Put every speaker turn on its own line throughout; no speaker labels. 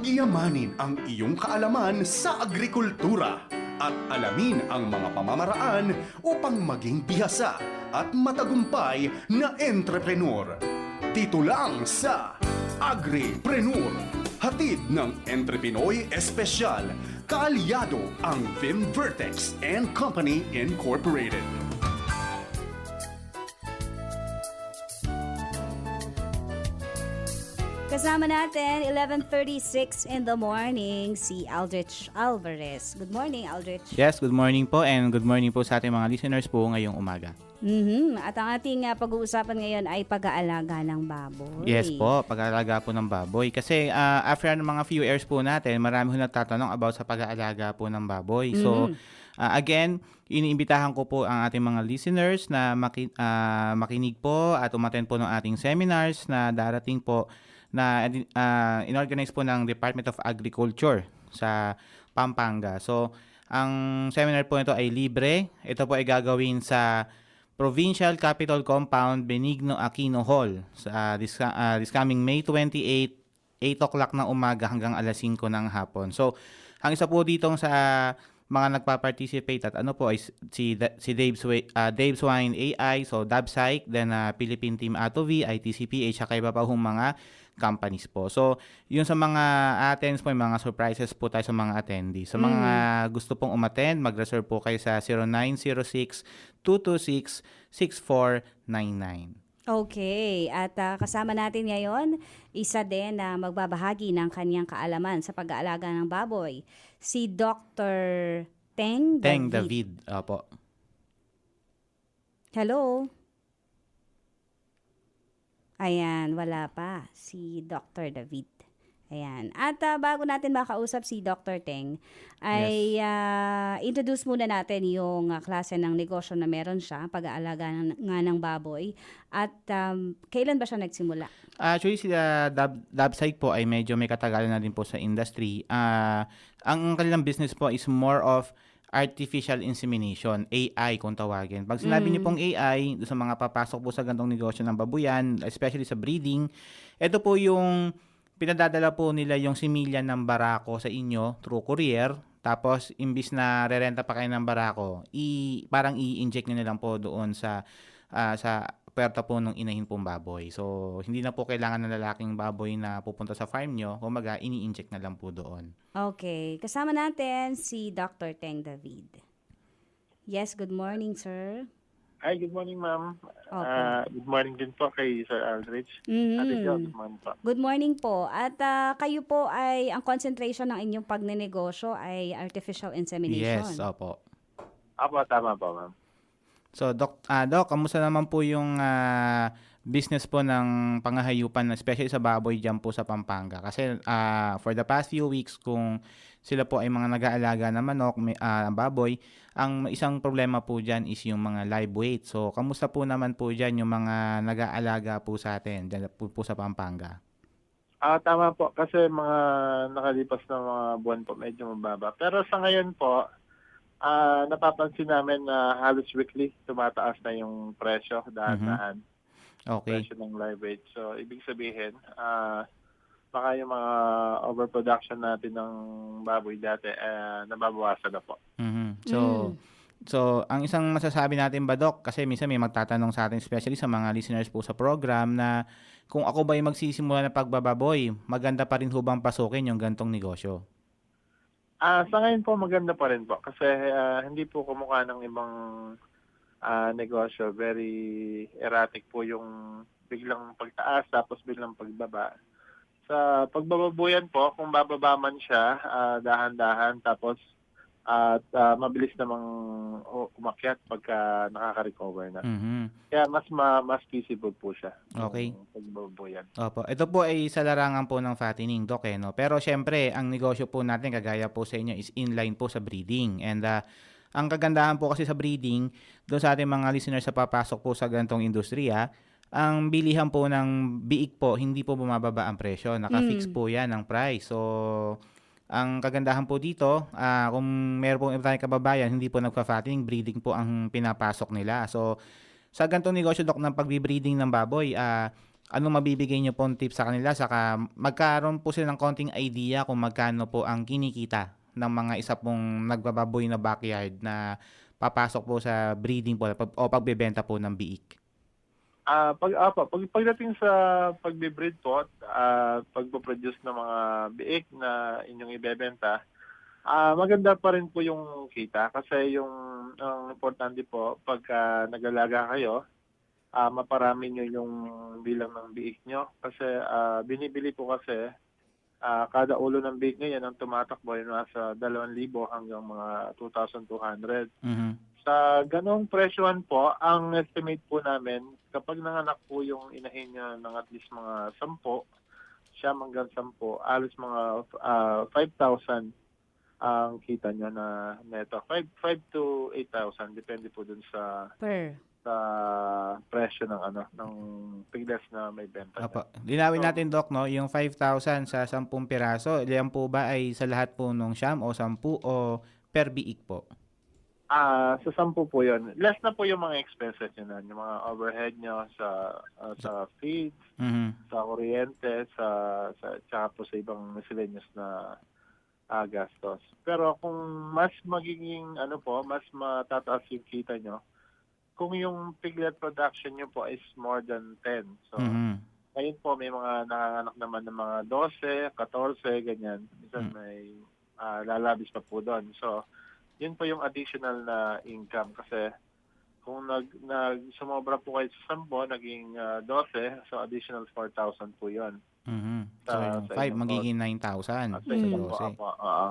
Pagyamanin ang iyong kaalaman sa agrikultura at alamin ang mga pamamaraan upang maging bihasa at matagumpay na entrepreneur. Dito lang sa Agripreneur. Hatid ng Entrepinoy Espesyal. Kaalyado ang Vim Vertex and Company Incorporated.
Kasama natin, 11.36 in the morning, si Aldrich Alvarez. Good morning, Aldrich.
Yes, good morning po and good morning po sa ating mga listeners po ngayong umaga.
Mhm. At ang ating ah, pag-uusapan ngayon ay pag-aalaga ng baboy.
Yes po, pag-aalaga po ng baboy. Kasi ah, after ng mga few years po natin, marami ho nagtatanong about sa pag-aalaga po ng baboy. So, ah, again, iniimbitahan ko po ang ating mga listeners na maki- ah, makinig po at umattend po ng ating seminars na darating po na ah, inorganize po ng Department of Agriculture sa Pampanga. So, ang seminar po nito ay libre. Ito po ay gagawin sa Provincial Capitol Compound, Benigno Aquino Hall sa this, ah, this coming May 28, 8 o'clock ng umaga hanggang alas 5 ng hapon. So, ang isa po dito sa mga nagpa-participate at ano po ay si si Dave ah, Dave Swine AI, so DabPsych, then ah, Philippine Team Atovi, ITCPH, at iba pa mga companies po. So, yun sa mga attends po, yung mga surprises po tayo sa mga attendees. Sa mga gusto pong umattend, mag-reserve po kayo sa 0906-226-6499.
Okay. At ah, kasama natin ngayon, isa din na magbabahagi ng kanyang kaalaman sa pag-aalaga ng baboy, si Dr. Teng David.
Teng David. Opo.
Hello? Ayan, wala pa. Si Dr. David. Ayan. At ah, bago natin makausap si Dr. Teng, ay ah, introduce muna natin yung ah, klase ng negosyo na meron siya, pag-aalaga ng, nga ng baboy. At um, kailan ba siya nagsimula?
Actually, si uh, Dab, DabPsych po ay medyo may katagalan na din po sa industry. Ah, ang kanilang business po is more of artificial insemination, AI kung tawagin. Pag sinabi niyo pong AI, sa mga papasok po sa gantong negosyo ng babuyan, especially sa breeding, ito po yung pinadadala po nila yung similya ng barako sa inyo through courier. Tapos, imbis na rerenta pa kayo ng barako, i, parang i-inject nyo na lang po doon sa ah, sa puwerta po ng inahin pong baboy. So, hindi na po kailangan ng lalaking baboy na pupunta sa farm nyo. Kumaga, ini-inject na lang po doon.
Okay. Kasama natin si Dr. Teng David. Yes, good morning, sir.
Hi, good morning, ma'am.
Opo.
Ah, good morning din po kay Sir Aldrich.
Mhm.
Ate Jo, good morning po.
Good morning po. At ah, kayo po ay, ang concentration ng inyong pagnenegosyo ay artificial insemination.
Yes, opo.
Apo, tama po, ma'am.
So, Doc, ah Doc, kamusta naman po yung ah, business po ng pangahayupan, especially sa baboy dyan po sa Pampanga? Kasi ah, for the past few weeks, kung sila po ay mga nag-aalaga ng manok, may, ah, baboy, ang isang problema po dyan is yung mga live weight. So, kamusta po naman po dyan yung mga nag-aalaga po sa atin, dyan po, po sa Pampanga?
Ah, tama po kasi mga nakalipas na mga buwan po medyo mababa. Pero sa ngayon po, ah napapansin namin na halos weekly tumataas na yung presyo dahan-dahan.
Okay.
Presyo ng live weight. So, ibig sabihin, ah baka yung mga overproduction natin ng baboy dati, eh, nababawasan na po.
Mhm. So, so ang isang masasabi natin ba, Doc, kasi minsan may magtatanong sa atin, especially sa mga listeners po sa program, na kung ako ba yung magsisimula ng pagbababoy, maganda pa rin hubang pasukin yung gantong negosyo.
Ah, sa ngayon po maganda pa rin po kasi ah, hindi po kumukha ng ibang ah, negosyo. Very erratic po yung biglang pagtaas tapos biglang pagbaba. Sa pagbababuyan po, kung bababa man siya, ah, dahan-dahan tapos at ah, mabilis namang umakyat pagka nakaka-recover na.
Mhm.
Kaya mas ma- mas feasible po siya.
Okay.
yung Pagbababuyan.
Opo. Ito po ay sa larangan po ng fattening, Doc, eh, no? Pero syempre, ang negosyo po natin, kagaya po sa inyo, is inline po sa breeding. And ah, ang kagandahan po kasi sa breeding, doon sa ating mga listeners sa papasok po sa gantong industriya, ang bilihan po ng biik po, hindi po bumababa ang presyo. Naka-fix po yan ang price. So, ang kagandahan po dito, ah, kung meron pong tayong kababayan, hindi po nagpa-fattening, breeding po ang pinapasok nila. So, sa gantong negosyo, Dok, ng pagbe-breeding ng baboy, ah, anong mabibigay niyo pong tips sa kanila saka magkaroon po sila ng konting idea kung magkano po ang kinikita ng mga isa pong nagbababoy na backyard na papasok po sa breeding po o pagbebenta po ng biik.
Ah, pag apa, pag pagdating sa pagbe-breed po, ah pagpo-produce ng mga biik na inyong ibebenta, ah maganda pa rin po yung kita. Kasi yung ang importante po pagka nag-alaga kayo, ah maparami nyo yung bilang ng biik nyo. Kasi ah binibili po kasi ah kada ulo ng biik ngayon ang tumatakbo ay nasa 2,000 hanggang mga 2,200
Mhm.
Sa ganong presyohan po, ang estimate po namin, kapag nanganak po yung inahin niya ng at least mga 10, siyam hanggang 10, alos mga ah, 5,000 ang kita niya na neto. 5, 5 to 8,000, depende po dun sa
Per.
sa presyo ng ano ng pigles na may benta.
Opo. Linawin
So-
natin, Doc, no? Yung 5,000 sa 10 piraso, yan po ba ay sa lahat po nung siyam o 10 o per biik po?
Ah, sa 10 po 'yon. Less na po yung mga expenses niyo na, yung mga overhead niyo sa ah, sa feeds,
Mhm.
sa kuryente, sa sa tsaka po sa ibang miscellaneous na ah, gastos. Pero kung mas magiging ano po, mas matataas yung kita nyo, kung yung piglet production nyo po is more than 10. So,
Mhm.
ngayon po may mga nanganganak naman ng mga 12, 14, ganyan. Minsan
Hmm.
may ah, lalabis pa po doon. So, yun po yung additional na income kasi kung nag, nag sumobra po kayo sa 10, naging ah, 12, so additional 4,000 po yun.
Mhm. So,
Sa-
yung
sa
5
inyong
magiging 9,000.
At sa
Mm.
inyo po, apo, oo.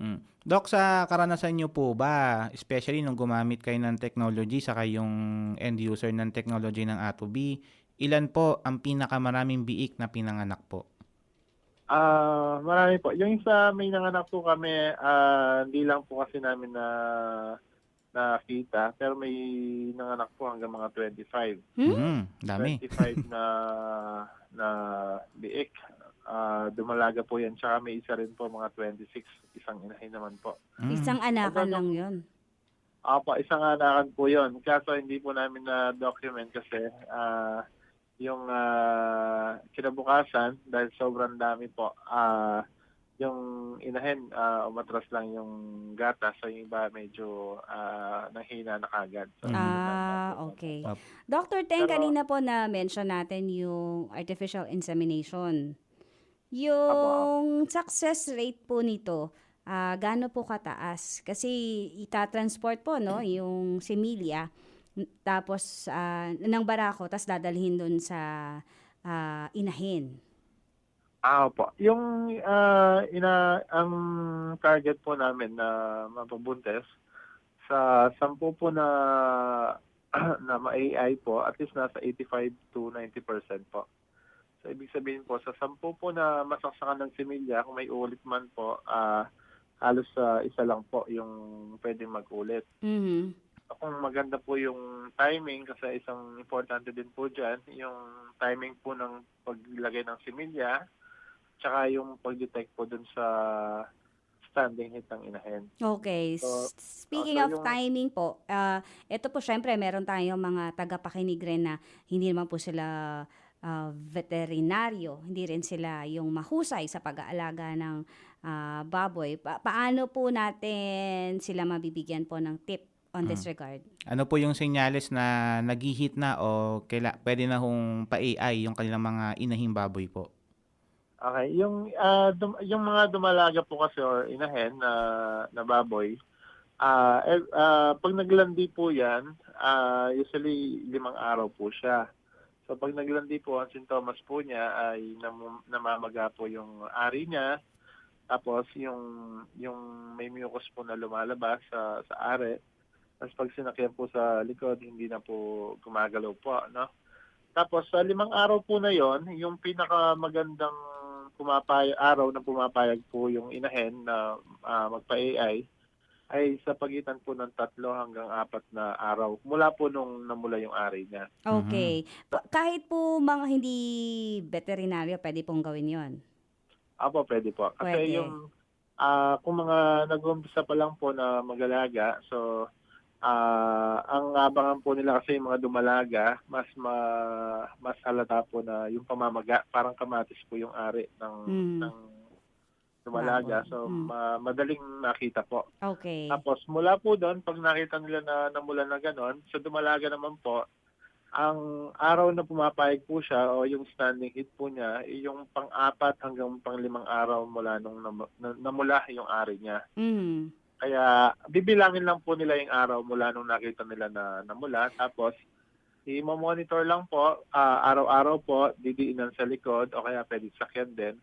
Mm. Doc, sa karanasan nyo po ba, especially nung gumamit kayo ng technology saka yung end user ng technology ng A2B, ilan po ang pinakamaraming biik na pinanganak po?
Ah, marami po. Yung isa may nanganak po kami, ah, hindi lang po kasi namin na nakita, pero may nanganak po hanggang mga 25.
Hmm?
Mhm. Dami.
25 na na biik. Ah, dumalaga po yan. Tsaka may isa rin po mga 26. Isang inahin naman po.
Mm.
Isang anakan
Ano,
lang yun.
Apo, isang anakan po yon. Kaso hindi po namin na document kasi ah yung ah, kinabukasan dahil sobrang dami po ah yung inahin ah, umatras lang yung gata so yung iba medyo ah, nanghina na kagad. So,
Mhm.
Ah, okay.
Up.
Dr. Teng,
Pero-
kanina po na-mention natin yung artificial insemination. Yung success rate po nito, ah gaano po kataas? Kasi itatransport po, no, yung similya, n- tapos ah, ng barako, tapos dadalhin dun sa ah, inahin.
Ah, po. Yung ah, ina ang target po namin na mapabuntes sa 10 po na na ma-AI po, at least nasa 85 to 90% po. So, ibig sabihin po, sa 10 po na masaksakan ng similya, kung may ulit man po, ah halos sa isa lang po yung pwedeng mag-ulit.
Mhm.
Kung maganda po yung timing, kasi isang importante din po dyan, yung timing po ng paglagay ng similya, tsaka yung pag-detect po dun sa standing hit ng inahin.
Okay.
So,
S- Speaking
so
of
yung-
timing po, ah, ito po syempre meron tayong mga tagapakinig rin na hindi naman po sila ah, veterinaryo, hindi rin sila yung mahusay sa pag-aalaga ng ah, baboy. Pa- paano po natin sila mabibigyan po ng tip on this regard?
Ano po yung senyales na nag-hit na o kaila, pwede na hong pa-AI yung kanilang mga inahing baboy po?
Okay, yung ah, dum- yung mga dumalaga po kasi or inahen na na baboy, ah eh, ah, pag naglandi po 'yan, ah, usually limang araw po siya. So pag naglandi po ang sintomas po niya ay nam- namamaga po yung ari niya. Tapos yung yung may mucus po na lumalabas sa sa ari. Tapos pag sinakyan po sa likod, hindi na po gumagalaw po, no? Tapos sa limang araw po na yon, yung pinakamagandang pumapayag araw na pumapayag po yung inahen na ah, magpa-AI ay sa pagitan po ng tatlo hanggang apat na araw mula po nung namula yung ari niya.
Okay. Pa- kahit po mga hindi veterinaryo, pwede pong gawin yon.
Apo, pwede po. Kasi
Pwede.
yung ah, kung mga nag-umpisa pa lang po na mag-alaga, so Ah, ang abangan po nila kasi yung mga dumalaga, mas ma, mas halata po na yung pamamaga, parang kamatis po yung ari ng
Mm.
ng dumalaga. So
Mm.
ma- madaling makita po.
Okay.
Tapos mula po doon, pag nakita nila na namula na ganon, sa dumalaga naman po, ang araw na pumapayag po siya o yung standing heat po niya, yung pang-apat hanggang pang-limang araw mula nung nam- na- namula yung ari niya.
Mm.
Kaya bibilangin lang po nila yung araw mula nung nakita nila na namula. Tapos, i-monitor lang po, ah, araw-araw po, didiinan sa likod o kaya pwede sakyan din.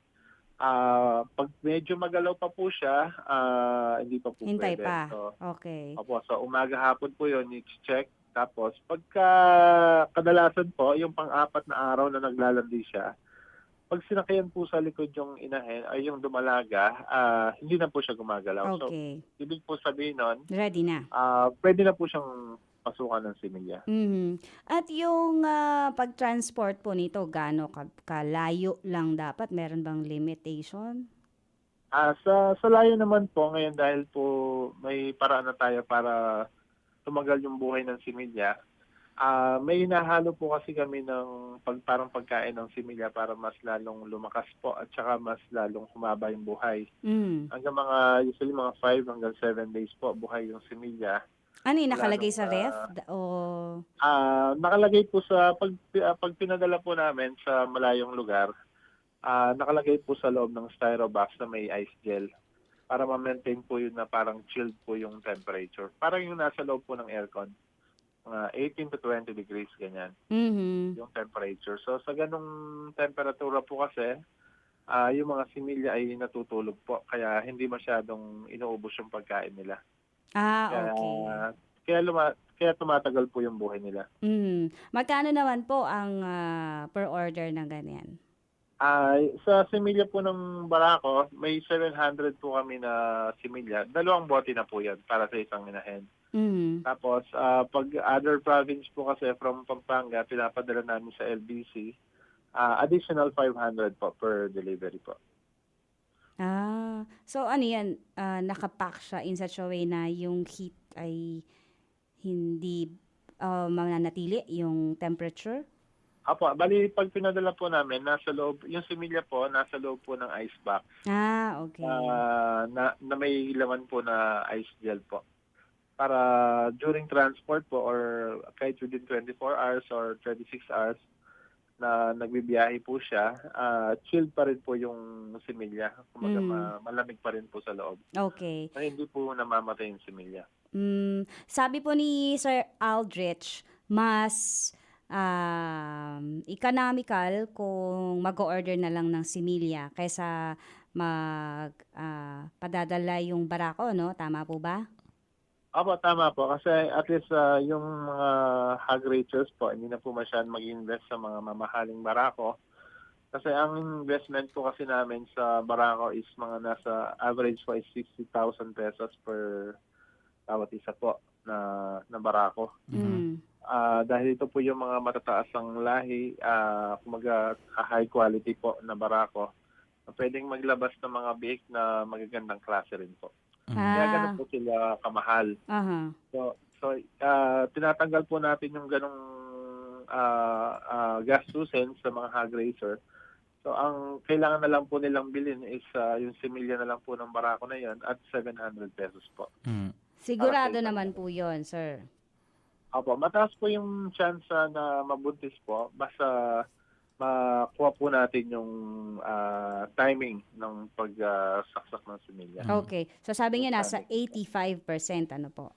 Ah, pag medyo magalaw pa po siya, ah, hindi pa po
Hintay
pwede.
pa.
So,
Okay.
Opo, so umaga hapon po yun, i-check. Tapos, pagka kadalasan po, yung pang-apat na araw na naglalandi siya, pag sinakayan po sa likod yung inahin, ay yung dumalaga, ah, hindi na po siya gumagalaw. So,
Okay.
ibig po sabihin nun,
Ready na.
ah, pwede na po siyang pasukan ng similya.
Mhm. At yung ah, pag-transport po nito, gaano ka, kalayo lang dapat? Meron bang limitation?
Ah, sa, sa layo naman po, ngayon dahil po may paraan na tayo para tumagal yung buhay ng similya, ah may hinahalo po kasi kami ng pag, parang pagkain ng similya para mas lalong lumakas po at saka mas lalong humaba yung buhay.
Mm.
Hanggang mga, usually mga 5 hanggang 7 days po buhay yung similya.
Ano yung nakalagay sa ref?
ah,
O...
Ah, nakalagay po sa pag, ah, pag pinadala po namin sa malayong lugar, ah, nakalagay po sa loob ng styro box na may ice gel para ma-maintain po yun na parang chilled po yung temperature. Parang yung nasa loob po ng aircon. Mga 18 to 20 degrees ganyan
Mhm.
yung temperature. So sa ganong temperatura po kasi, ah, yung mga similya ay natutulog po kaya hindi masyadong inuubos yung pagkain nila.
Ah,
Kaya,
okay.
kaya, luma- kaya tumatagal po yung buhay nila.
Mhm. Magkano naman po ang ah, per order ng ganyan?
Ay, sa similya po ng Barako, may 700 po kami na similya. Dalawang bote na po yan para sa isang inahen.
Mhm.
Tapos, ah, pag other province po kasi from Pampanga, pinapadala namin sa LBC, ah, additional 500 po per delivery po.
Ah, so ano yan, ah, nakapack siya in such a way na yung heat ay hindi ah, mananatili yung temperature?
Apo, bali pag pinadala po namin, nasa loob, yung similya po, nasa loob po ng ice box
Ah, okay.
ah, na, na may laman po na ice gel po. Para during transport po or kahit within 24 hours or 26 hours na nagbibiyahe po siya, ah, chilled pa rin po yung similya. Kumaga
Mm.
ma- malamig pa rin po sa loob.
Okay.
Na hindi po namamatay yung similya.
Mm, sabi po ni Sir Aldrich, mas um, economical kung mag-order na lang ng similya kaysa mag ah, padadala yung barako, no? Tama po ba?
Opo, tama po. Kasi at least ah, yung mga hog ratios po, hindi na po masyadong mag-invest sa mga mamahaling barako. Kasi ang investment po kasi namin sa barako is mga nasa average po is 60,000 pesos per bawat isa po na, na barako.
Mm.
Ah, dahil ito po yung mga matataas ang lahi, ah, kumaga high quality po na barako, pwedeng maglabas ng mga biik na magagandang klase rin po. Kaya
Ah,
ganun po sila kamahal.
aha.
So, so ah, tinatanggal po natin yung ganong ah, ah, gastusin sa mga hog raiser. So, ang kailangan na lang po nilang bilhin is ah, yung similya na lang po ng barako na yan at 700 pesos po.
Mm.
Sigurado naman po 'yon, sir.
Opo, mataas po yung chance na mabuntis po basta makuha po natin yung ah, timing ng pagsaksak ng similya.
Mm.
Okay. So sabi niya nasa 85% ano po.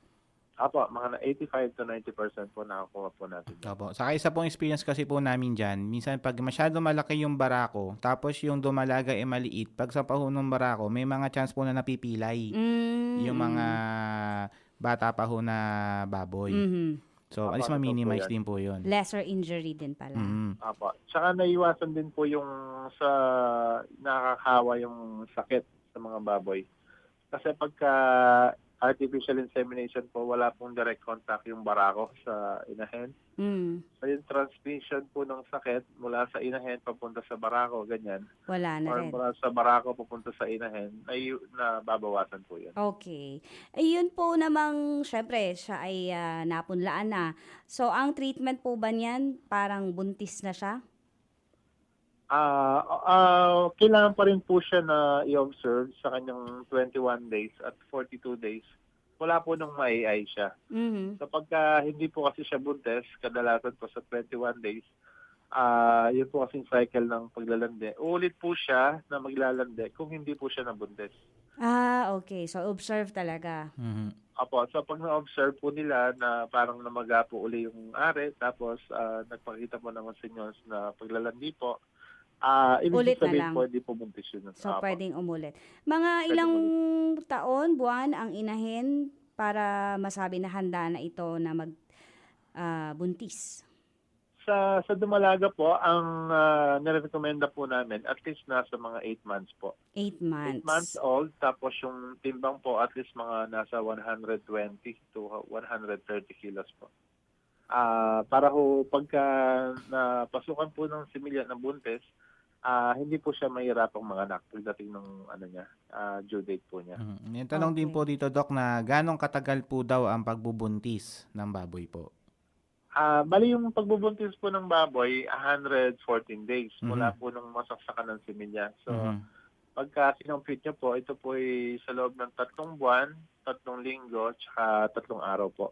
Apo, mga na 85 to 90% po nakakuha po natin.
Opo. Saka isa pong experience kasi po namin dyan, minsan pag masyado malaki yung barako, tapos yung dumalaga ay maliit, pag sa pahunong barako, may mga chance po na napipilay
Mm.
yung mga bata pa ho na baboy.
Mhm.
So, at least
yan.
din po yun.
Lesser injury din pala.
Mm.
Apo. Tsaka naiwasan din po yung sa nakakahawa yung sakit sa mga baboy. Kasi pagka artificial insemination po, wala pong direct contact yung barako sa inahen.
Mm,
So yung transmission po ng sakit mula sa inahen papunta sa barako, ganyan.
wala na
Or
rin.
mula sa barako papunta sa inahen, ay nababawasan po yun.
Okay. Ayun po namang, syempre, siya ay ah, napunlaan na. So, ang treatment po ba niyan, parang buntis na siya?
Ah, ah, kailangan pa rin po siya na i-observe sa kanyang 21 days at 42 days. Wala po nung maiay siya.
Mhm.
Kapag ka hindi po kasi siya buntes, kadalasan po sa 21 days, ah yun po kasing cycle ng paglalande. Uulit po siya na maglalande kung hindi po siya nabuntes.
Ah, okay. So, observe talaga.
Mhm.
Apo, so pag na-observe po nila na parang namaga po uli yung are, tapos ah, nagpakita po naman sinyals na paglalandi po, ah ibig
Ulit na
sabihin
lang.
po buntis yun.
So,
Apo.
pwedeng umulit. Mga ilang taon, buwan ang inahin para masabi na handa na ito na mag ah, buntis?
Sa, sa dumalaga po, ang uh, nirekomenda po namin, at least nasa mga 8 months po.
Eight
8
months.
months old, tapos yung timbang po at least mga nasa 120 to 130 kilos po. Ah, para ho pagka napasukan po ng similya ng buntis, ah hindi po siya mahirapang manganak pagdating ng ano niya, ah, due date po niya.
Mhm. Yung tanong din
Okay.
po dito, Doc, na ganong katagal po daw ang pagbubuntis ng baboy po?
Ah, bali yung pagbubuntis po ng baboy 114 days mula
Mhm.
po nung masaksakan ng similya. So
Mhm.
pagka kinompute niyo po, ito po ay sa loob ng tatlong buwan, tatlong linggo, tsaka tatlong araw po.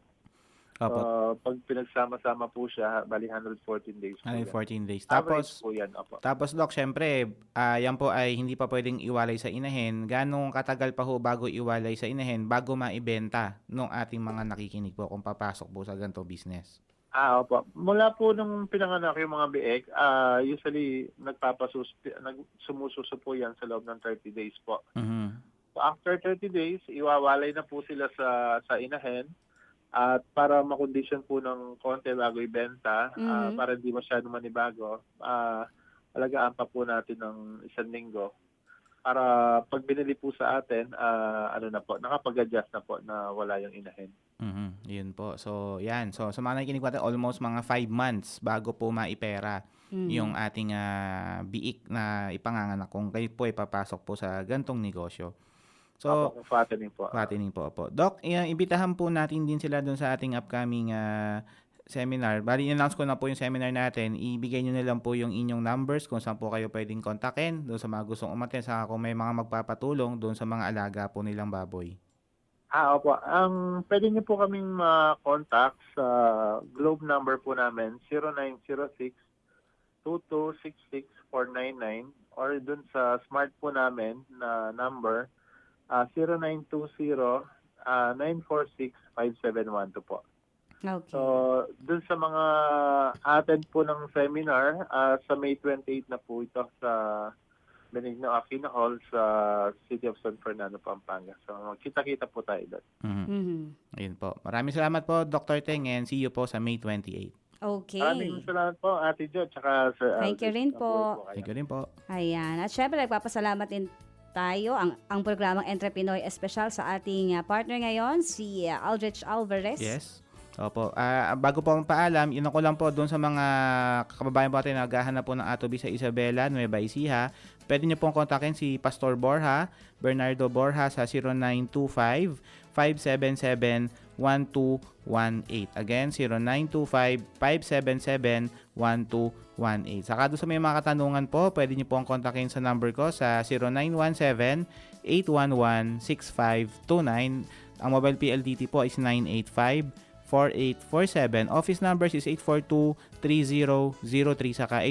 Opo.
So, pag pinagsama-sama po siya, bali 114 days po.
14 days.
Average
Tapos,
po yan, opo.
tapos Doc, syempre, ah, yan po ay hindi pa pwedeng iwalay sa inahin. Ganong katagal pa ho bago iwalay sa inahin bago maibenta ng ating mga nakikinig po kung papasok po sa ganito business?
Ah, opo. Mula po nung pinanganak yung mga biek, ah usually nagpapasus nag sumususo po yan sa loob ng 30 days po.
Mhm.
So after 30 days, iwawalay na po sila sa sa inahen at para makondisyon po ng konti bago ibenta, ah,
Mhm.
para hindi masyado manibago, ah alagaan pa po natin ng isang linggo para pag binili po sa atin, ah, ano na po, nakapag-adjust na po na wala yung inahen.
Mhm. Yun po. So, yan. So, sa mga nakikinig po natin, almost mga 5 months bago po maipera
Mhm.
yung ating ah, biik na ipanganganak kung kayo po ay papasok po sa gantong negosyo. So,
Opo, fattening po.
Fattening po po. Doc, imbitahan po natin din sila doon sa ating upcoming ah, seminar. Bali, announce ko na po yung seminar natin. Ibigay nyo na lang po yung inyong numbers kung saan po kayo pwedeng kontakin doon sa mga gustong umaten. Saka kung may mga magpapatulong doon sa mga alaga po nilang baboy.
Ah, opo. Ang pwede niyo po kaming ma-contact sa globe number po namin 0906 2266499 or dun sa smart po namin na number ah 0920 ah 9465712 po.
Okay.
So, dun sa mga attend po ng seminar, ah, sa May 28 na po ito sa Benigno Aquino Hall sa City of San Fernando, Pampanga. So, kita-kita po tayo doon.
Mhm.
Mhm.
Ayun po. Maraming salamat po, Dr. Teng, and see you po sa May 28.
Okay.
Maraming salamat po, Ate Jo, tsaka Sir
Thank you rin po.
kayo.
Thank you rin po.
Ayan. At syempre, nagpapasalamat din tayo ang ang programang Entrepinoy Espesyal sa ating ah, partner ngayon, si ah, Aldrich Alvarez.
Yes. Opo. Ah, bago po ang paalam, yun ako lang po doon sa mga kababayan po natin na naghahanap po ng atobi sa Isabela, Nueva Ecija. Pwede niyo pong kontakin si Pastor Borja, Bernardo Borja sa 0925-577-1218. Again, 0925-577-1218. Saka doon sa may mga katanungan po, pwede niyo pong kontakin sa number ko sa 0917-811-6529. Ang mobile PLDT po is 985 4847. Office numbers is 842-3003 saka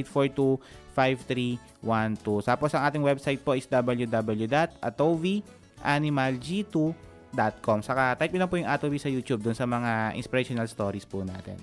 842-5312. Tapos ang ating website po is www.atovianimalg2.com. Saka type nyo lang po yung Atovi sa YouTube dun sa mga inspirational stories po natin.